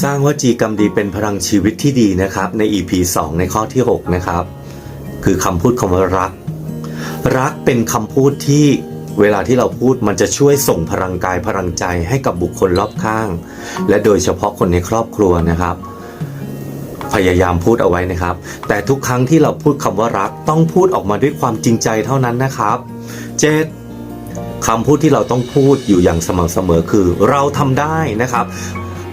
สร้างวจีกรรมดีเป็นพลังชีวิตที่ดีนะครับ ใน EP 2 ในข้อที่ 6 นะครับ คือคำพูดคำว่ารัก รักเป็นคำพูดที่เวลาที่เราพูดมันจะช่วยส่งพลังกายพลังใจให้กับบุคคลรอบข้าง และโดยเฉพาะคนในครอบครัวนะครับ พยายามพูดเอาไว้นะครับ แต่ทุกครั้งที่เราพูดคำว่ารักต้องพูดออกมาด้วยความจริงใจเท่านั้นนะครับ เจ็ดคำพูดที่เราต้องพูดอยู่อย่างสม่ำเสมอคือ เราทำได้นะครับ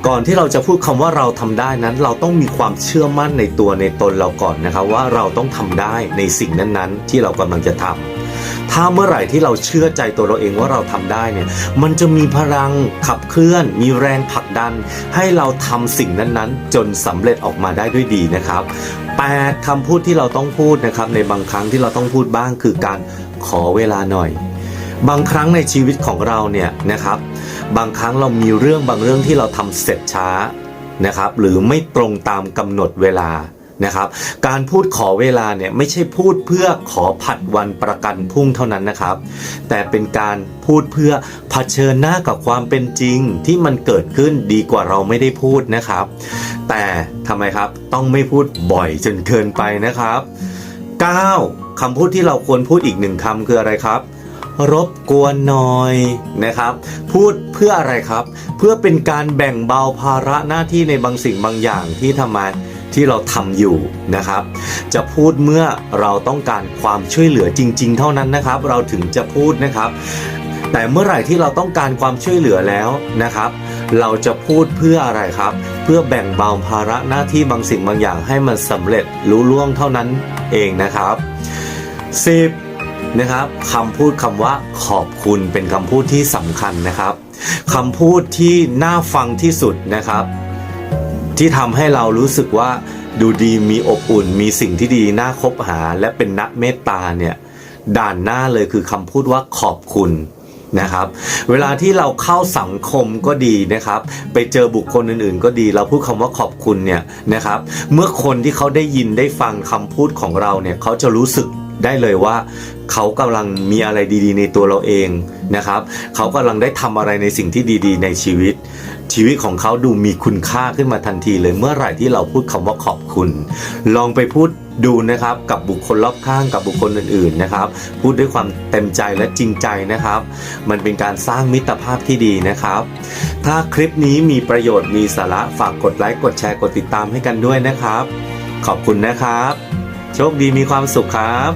ก่อนที่เราจะพูดคำว่าเราทำได้นั้น เราต้องมีความเชื่อมั่นในตัวในตนเราก่อนนะครับว่าเราต้องทำได้ในสิ่งนั้นๆ ที่เรากำลังจะทำถ้าเมื่อไหร่ที่เราเชื่อใจตัวเราเองว่าเราทำได้เนี่ยมันจะมีพลังขับเคลื่อน มีแรงผลักดัน ให้เราทำสิ่งนั้นๆ จนสำเร็จออกมาได้ด้วยดีนะครับแปดคำพูดที่เราต้องพูดนะครับในบางครั้งที่เราต้องพูดบ้างคือการขอเวลาหน่อย บางครั้งในชีวิตของเราเนี่ยนะครับ บางครั้งเรามีเรื่องบางเรื่องที่เราทำเสร็จช้านะครับหรือไม่ตรงตามกำหนดเวลานะครับ การพูดขอเวลาเนี่ยไม่ใช่พูดเพื่อขอผัดวันประกันพรุ่งเท่านั้นนะครับ แต่เป็นการพูดเพื่อเผชิญหน้ากับความเป็นจริงที่มันเกิดขึ้นดีกว่าเราไม่ได้พูดนะครับ แต่ทำไมครับต้องไม่พูดบ่อยจนเกินไปนะครับ 9. คำพูดที่เราควรพูดอีกหนึ่งคำคืออะไรครับ รบกวนหน่อยนะครับ พูดเพื่ออะไรครับ เพื่อเป็นการแบ่งเบาภาระหน้าที่ในบางสิ่งบางอย่างที่ทำมาที่เราทำอยู่นะครับ จะพูดเมื่อเราต้องการความช่วยเหลือจริง ๆ เท่านั้นนะครับ เราถึงจะพูดนะครับ แต่เมื่อไหร่ที่เราต้องการความช่วยเหลือแล้วนะครับ เราจะพูดเพื่ออะไรครับ เพื่อแบ่งเบาภาระหน้าที่บางสิ่งบางอย่างให้มันสำเร็จรู้ล่วงเท่านั้นเองนะครับ 10. นะครับคำพูดคำว่าขอบคุณเป็นคำพูดที่สำคัญนะครับคำพูดที่น่าฟังที่สุดนะครับ ที่ทำให้เรารู้สึกว่าดูดีมีอบอุ่น มีสิ่งที่ดีน่าคบหา และเป็นนักเมตตาเนี่ยด่านหน้าเลยคือคำพูดว่าขอบคุณนะครับ เวลาที่เราเข้าสังคมก็ดีนะครับ ไปเจอบุคคลอื่นๆ ก็ดี เราพูดคำว่าขอบคุณเนี่ยนะครับ เมื่อคนที่เขาได้ยินได้ฟังคำพูดของเราเนี่ยเขาจะรู้สึก ได้เลยว่า เขากำลังมีอะไรดีๆ ในตัวเราเองนะครับ เขากำลังได้ทำอะไรในสิ่งที่ดีๆ ในชีวิต ชีวิตของเขาดูมีคุณค่าขึ้นมาทันทีเลยเมื่อไหร่ที่เราพูดคำว่าขอบคุณ ลองไปพูดดูนะครับกับบุคคลรอบข้างกับบุคคลอื่นๆนะครับ พูดด้วยความเต็มใจและจริงใจนะครับ มันเป็นการสร้างมิตรภาพที่ดีนะครับ ถ้าคลิปนี้มีประโยชน์มีสาระฝากกดไลค์กดแชร์กดติดตามให้กันด้วยนะครับ ขอบคุณนะครับ โชคดีมีความสุขครับ